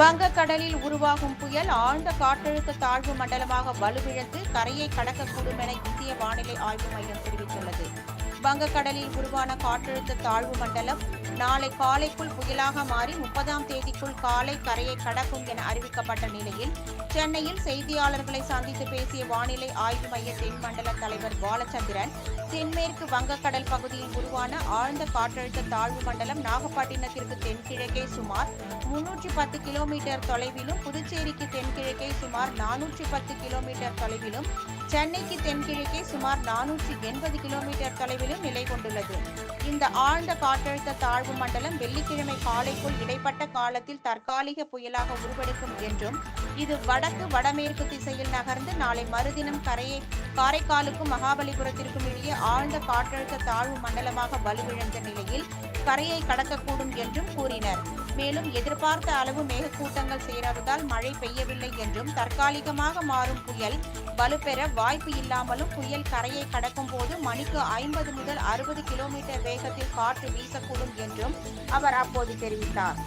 வங்கக்கடலில் உருவாகும் புயல் ஆழ்ந்த காற்றழுத்த தாழ்வு மண்டலமாக வலுவிழந்து கரையை கடக்கக்கூடும் என இந்திய வானிலை ஆய்வு மையம் தெரிவித்துள்ளது. வங்கக்கடலில் உருவான காற்றழுத்த தாழ்வு மண்டலம் நாளை காலைக்குள் புயலாக மாறி முப்பதாம் தேதிக்குள் காலை கரையை கடக்கும் என அறிவிக்கப்பட்ட நிலையில் சென்னையில் செய்தியாளர்களை சந்தித்து பேசிய வானிலை ஆய்வு மைய தென்மண்டல தலைவர் பாலச்சந்திரன் தென்மேற்கு வங்கக்கடல் பகுதியில் உருவான ஆழ்ந்த காற்றழுத்த தாழ்வு மண்டலம் நாகப்பட்டினத்திற்கு தென்கிழக்கே சுமார் முன்னூற்றி பத்து கிலோமீட்டர் தொலைவிலும் புதுச்சேரிக்கு தென்கிழக்கே சுமார் நானூற்றி பத்து கிலோமீட்டர் தொலைவிலும் சென்னைக்கு தென்கிழக்கே சுமார் நானூற்றி எண்பது கிலோமீட்டர் தொலைவிலும் நிலை கொண்டுள்ளது. இந்த ஆழ்ந்த காற்றழுத்த தாழ்வு மண்டலம் வெள்ளிக்கிழமை காலைக்குள் இடைப்பட்ட காலத்தில் தற்காலிக புயலாக உருவெடுக்கும் என்றும் இது வடக்கு வடமேற்கு திசையில் நகர்ந்து நாளை மறுதினம் கரையை காரைக்காலுக்கும் மகாபலிபுரத்திற்கும் இடையே ஆழ்ந்த காற்றழுத்த தாழ்வு மண்டலமாக வலுவிழந்த நிலையில் கரையை கடக்கக்கூடும் என்றும் கூறினர். மேலும் எதிர்பார்த்த அளவு மேகக்கூட்டங்கள் சேராததால் மழை பெய்யவில்லை என்றும் தற்காலிகமாக மாறும் புயல் வலுப்பெற வாய்ப்பு இல்லாமலும் புயல் கரையை கடக்கும் போது மணிக்கு ஐம்பது முதல் அறுபது கிலோமீட்டர் வேகத்தில் காற்று வீசக்கூடும் என்றும் அவர் அப்போது தெரிவித்தார்.